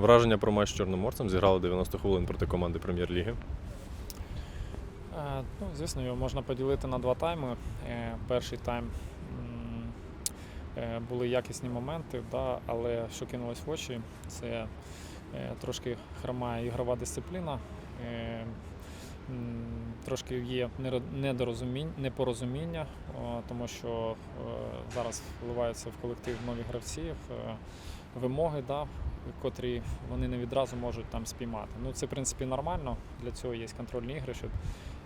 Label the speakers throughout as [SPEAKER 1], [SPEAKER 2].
[SPEAKER 1] Враження про матч з Чорноморцем зіграли 90 хвилин проти команди прем'єр-ліги.
[SPEAKER 2] Е, Ну, звісно, його можна поділити на два тайми. Е, Перший тайм е, були якісні моменти, да, але що кинулось в очі, це трошки хромає ігрова дисципліна. Трошки є недорозумінь- непорозуміння, тому що е, зараз вливаються в колектив нові гравці, е, вимоги, да, котрі вони не відразу можуть там спіймати. Ну, це, в принципі, нормально. Для цього є контрольні ігри, щоб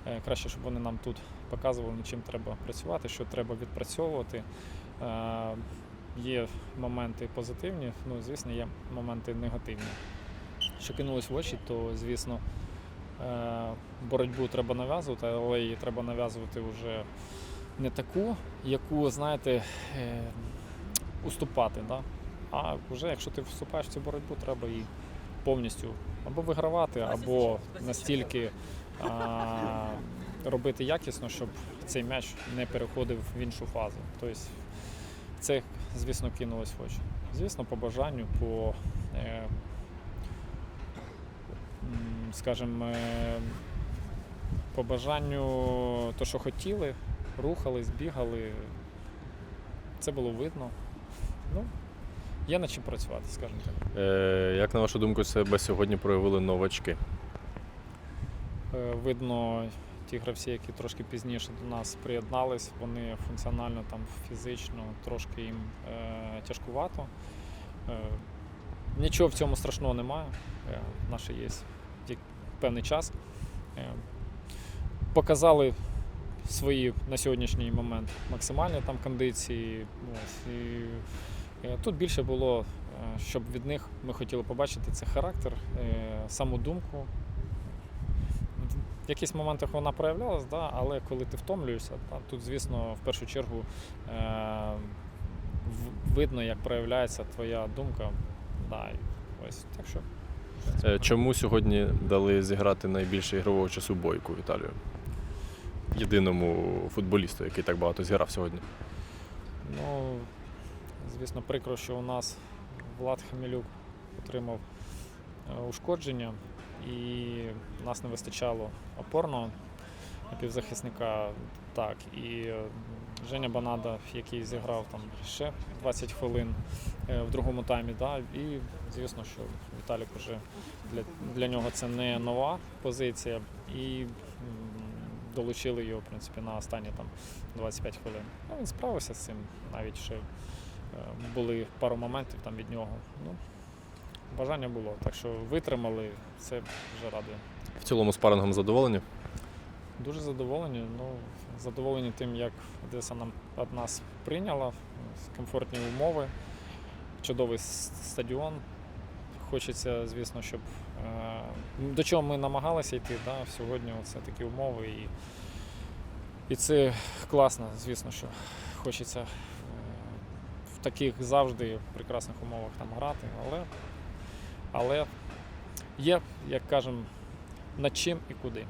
[SPEAKER 2] Е, Краще, щоб вони нам тут показували, над чим треба працювати, що треба відпрацьовувати. Є моменти позитивні, ну, звісно, є моменти негативні. Що кинулось в очі, то, звісно, боротьбу треба нав'язувати, але її треба нав'язувати вже не таку, яку, знаєте, е, уступати. Да? А вже якщо ти вступаєш в цю боротьбу, треба її повністю або вигравати, або настільки а, робити якісно, щоб цей м'яч не переходив в іншу фазу. Тобто це, звісно, кинулось в очі. Звісно, по бажанню, по, е, скажімо, е, по бажанню, то, що хотіли, рухались, бігали. Це було видно. Ну, є над чим працювати, скажімо так.
[SPEAKER 1] Е, як на вашу думку, себе сьогодні проявили новачки?
[SPEAKER 2] Е, Видно, ті гравці, які трошки пізніше до нас приєднались, вони функціонально там фізично трошки їм е, тяжкувато. Е, нічого в цьому страшного немає. Е, наше є певний час. Е, показали свої на сьогоднішній момент максимальні там кондиції. Ось, і, е, тут більше було, е, щоб від них ми хотіли побачити це характер, саму думку, в якихось моментах вона проявлялась, да, але коли ти втомлюєшся, та, тут, звісно, в першу чергу е, видно, як проявляється твоя думка. Да, ось, так що,
[SPEAKER 1] чому сьогодні дали зіграти найбільше ігрового часу бойку Віталію? Єдиному футболісту, який так багато зіграв сьогодні.
[SPEAKER 2] ну, звісно, прикро, що у нас Влад Хамілюк отримав е, ушкодження, і нас не вистачало опорного півзахисника. Так, і е, Женя Банада, який зіграв там ще 20 хвилин е, в другому таймі. Да, і звісно, що Віталік вже для, для нього це не нова позиція. І долучили його в принципі, на останні там 25 хвилин. Ну, він справився з цим, навіть ще е, були пару моментів там від нього. Ну, бажання було. Так що витримали, це вже радує.
[SPEAKER 1] В цілому спарингом задоволені?
[SPEAKER 2] Дуже задоволені. Ну, задоволені тим, як Одеса нам від нас прийняла, комфортні умови, чудовий стадіон. Хочеться, звісно, щоб е, до чого ми намагалися йти, да, сьогодні це такі умови. І, і це класно, звісно, що хочеться е, в таких завжди прекрасних умовах там грати. Але, але є, як кажемо, над чим і куди.